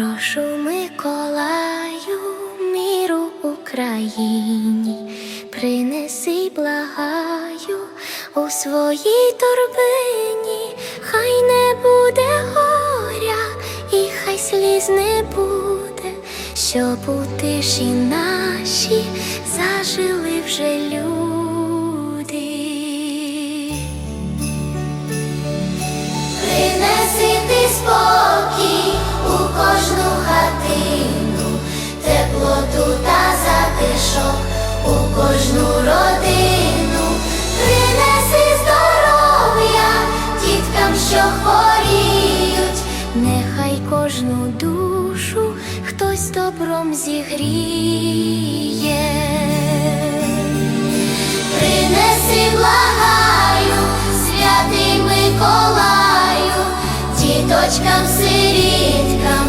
Прошу Миколаю, міру Україні, принеси, благаю у своїй торбині, хай не буде горя, і хай сліз не буде, щоб у тиші наші зажили вже люди. Кожну родину, принеси здоров'я діткам, що хворіють, нехай кожну душу хтось добром зігріє. Принеси, благаю, святий Миколаю, діточкам сиріткам.